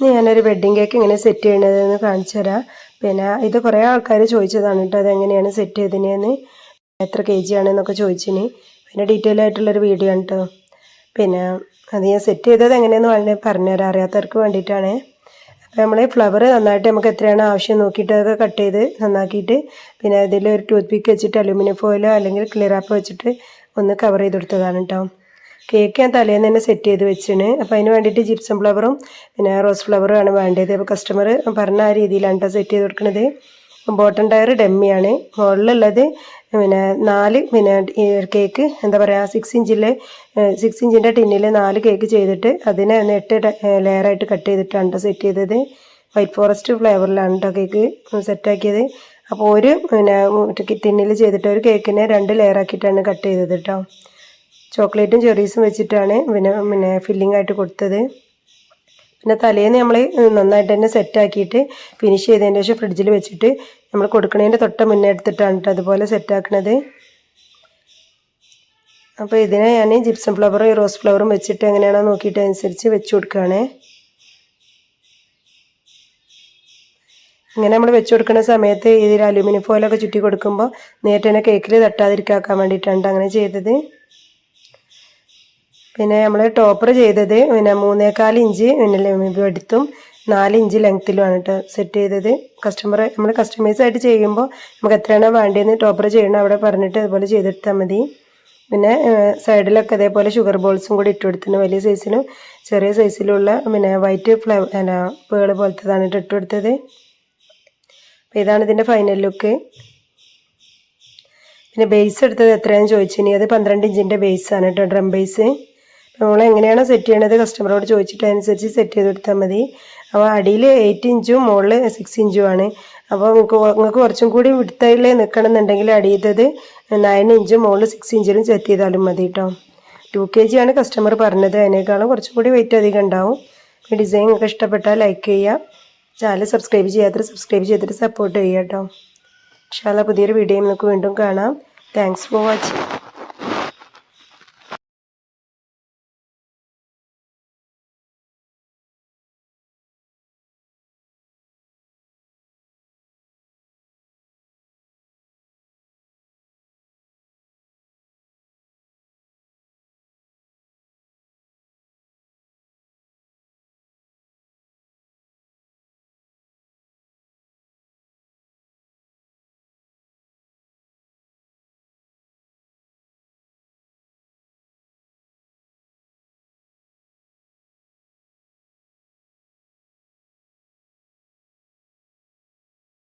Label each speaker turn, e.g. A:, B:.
A: ഞാനൊരു wedding cake എങ്ങനെ set ചെയ്യണതെന്ന് കാണിച്ചു തരാം. പിന്നെ ഇത് കുറേ ആൾക്കാർ ചോദിച്ചതാണ് കേട്ടോ അതെങ്ങനെയാണ് സെറ്റ് ചെയ്തതിനെന്ന് എത്ര കെ ജി ആണെന്നൊക്കെ ചോദിച്ചിന്. പിന്നെ ഡീറ്റെയിൽ ആയിട്ടുള്ളൊരു വീഡിയോ ആണ് കേട്ടോ പിന്നെ അത് ഞാൻ സെറ്റ് ചെയ്തത് എങ്ങനെയെന്ന് വളരെ പറഞ്ഞുതരാം അറിയാത്തവർക്ക് വേണ്ടിയിട്ടാണ്. അപ്പോൾ നമ്മൾ ഫ്ലവർ നന്നായിട്ട് നമുക്ക് എത്രയാണ് ആവശ്യം നോക്കിയിട്ട് അതൊക്കെ കട്ട് ചെയ്ത് നന്നാക്കിയിട്ട് പിന്നെ അതിൽ ഒരു ടൂത്ത് പിക്ക് വെച്ചിട്ട് അലുമിനിയം ഫോയിലോ അല്ലെങ്കിൽ ക്ലിയർ ആപ്പ് വെച്ചിട്ട് ഒന്ന് കവർ ചെയ്ത് കൊടുത്തതാണ് കേട്ടോ കേക്ക് ഞാൻ തലേന്ന് തന്നെ സെറ്റ് ചെയ്ത് വെച്ചിന്. അപ്പോൾ അതിന് വേണ്ടിയിട്ട് ജിപ്സം ഫ്ലവറും പിന്നെ റോസ് ഫ്ലവറും ആണ് വേണ്ടത്. അപ്പോൾ കസ്റ്റമർ പറഞ്ഞ ആ രീതിയിലാണ് കേട്ടോ സെറ്റ് ചെയ്ത് കൊടുക്കുന്നത് ബോട്ടം ടയർ ഡെമ്മിയാണ് മുകളിലുള്ളത് പിന്നെ നാല് പിന്നെ കേക്ക് എന്താ പറയുക സിക്സ് ഇഞ്ചിലെ സിക്സ് ഇഞ്ചിന്റെ ടിന്നിൽ നാല് കേക്ക് ചെയ്തിട്ട് അതിനെ ഒന്ന് എട്ട് ലെയറായിട്ട് കട്ട് ചെയ്തിട്ടാണ് സെറ്റ് ചെയ്തത്. വൈറ്റ് ഫോറസ്റ്റ് ഫ്ലേവറിലാണ് കേട്ടോ കേക്ക് സെറ്റാക്കിയത് അപ്പോൾ ഒരു പിന്നെ ടിന്നിൽ ചെയ്തിട്ട് ഒരു കേക്കിനെ രണ്ട് ലെയറാക്കിയിട്ടാണ് കട്ട് ചെയ്തത് കേട്ടോ ചോക്ലേറ്റും ചെറീസും വെച്ചിട്ടാണ് പിന്നെ പിന്നെ ഫില്ലിംഗ് ആയിട്ട് കൊടുത്തത്. പിന്നെ തലേന്ന് നമ്മൾ നന്നായിട്ട് തന്നെ സെറ്റാക്കിയിട്ട് ഫിനിഷ് ചെയ്തതിന് ശേഷം ഫ്രിഡ്ജിൽ വെച്ചിട്ട് നമ്മൾ കൊടുക്കണതിന്റെ തൊട്ട് മുന്നേ എടുത്തിട്ടാണ് കേട്ടോ അതുപോലെ സെറ്റാക്കണത് അപ്പോൾ ഇതിനെ ഞാൻ ജിപ്സം ഫ്ലവറും റോസ് ഫ്ലവറും വെച്ചിട്ട് എങ്ങനെയാണോ നോക്കിയിട്ട് അനുസരിച്ച് വെച്ച് കൊടുക്കുകയാണ് ഇങ്ങനെ നമ്മൾ വെച്ച് കൊടുക്കുന്ന സമയത്ത് ഇതിൽ അലുമിനിയം ഫോയിലൊക്കെ ചുറ്റി കൊടുക്കുമ്പോൾ നേരിട്ട് തന്നെ കേക്കിൽ തട്ടാതിരിക്കാൻ വേണ്ടിയിട്ടാണ് അങ്ങനെ ചെയ്തത്. പിന്നെ നമ്മൾ ടോപ്പർ ചെയ്തത് പിന്നെ മൂന്നേകാൽ ഇഞ്ച് പിന്നെ എടുത്തും നാല് ഇഞ്ച് ലെങ്ത്തിലുമാണ് കേട്ടോ സെറ്റ് ചെയ്തത്. കസ്റ്റമർ നമ്മൾ കസ്റ്റമൈസ് ആയിട്ട് ചെയ്യുമ്പോൾ നമുക്ക് എത്രയാണ് വേണ്ടതെന്ന് ടോപ്പർ ചെയ്യണം അവിടെ പറഞ്ഞിട്ട് അതുപോലെ ചെയ്തെടുത്താൽ മതി. പിന്നെ സൈഡിലൊക്കെ അതേപോലെ ഷുഗർ ബോൾസും കൂടി ഇട്ട് വലിയ സൈസിനും ചെറിയ സൈസിലുള്ള പിന്നെ വൈറ്റ് ഫ്ലവർ അല്ല പേൾ പോലത്തതാണ് ഇട്ട് ഇട്ട് കൊടുത്തത്. അപ്പോൾ ഇതാണ് ഇതിന്റെ ഫൈനൽ ലുക്ക് പിന്നെ ബേസ് എടുത്തത് എത്രയാണെന്ന് ചോദിച്ചു കഴിഞ്ഞാൽ അത് പന്ത്രണ്ട് ഇഞ്ചിന്റെ ബേസാണ് കേട്ടോ ഡ്രം ബേസ് നമ്മൾ എങ്ങനെയാണോ സെറ്റ് ചെയ്യണത് കസ്റ്റമറോട് ചോദിച്ചിട്ട് അനുസരിച്ച് സെറ്റ് ചെയ്ത് കൊടുത്താൽ മതി. അപ്പോൾ അടിയിൽ എയ്റ്റ് ഇഞ്ചും മുകളിൽ സിക്സ് ഇഞ്ചും ആണ്. അപ്പോൾ നിങ്ങൾക്ക് നിങ്ങൾക്ക് കുറച്ചും കൂടി വിടുത്തയിൽ നിൽക്കണം എന്നുണ്ടെങ്കിൽ അടിയത്തത് നയൻ ഇഞ്ചും മുകളിൽ സിക്സ് ഇഞ്ചിലും സെറ്റ് ചെയ്താലും മതി കേട്ടോ ടു കെ ജി ആണ് കസ്റ്റമർ പറഞ്ഞത്. അതിനേക്കാളും കുറച്ചും കൂടി വെയിറ്റ് അധികം ഉണ്ടാവും. ഡിസൈൻ നിങ്ങൾക്ക് ഇഷ്ടപ്പെട്ടാൽ ലൈക്ക് ചെയ്യുക. ചാനൽ സബ്സ്ക്രൈബ് ചെയ്യാത്തവർ സബ്സ്ക്രൈബ് ചെയ്തിട്ട് സപ്പോർട്ട് ചെയ്യുക കേട്ടോ ഇൻഷാല്ല പുതിയൊരു വീഡിയോ നമുക്ക് വീണ്ടും കാണാം. Thanks for watching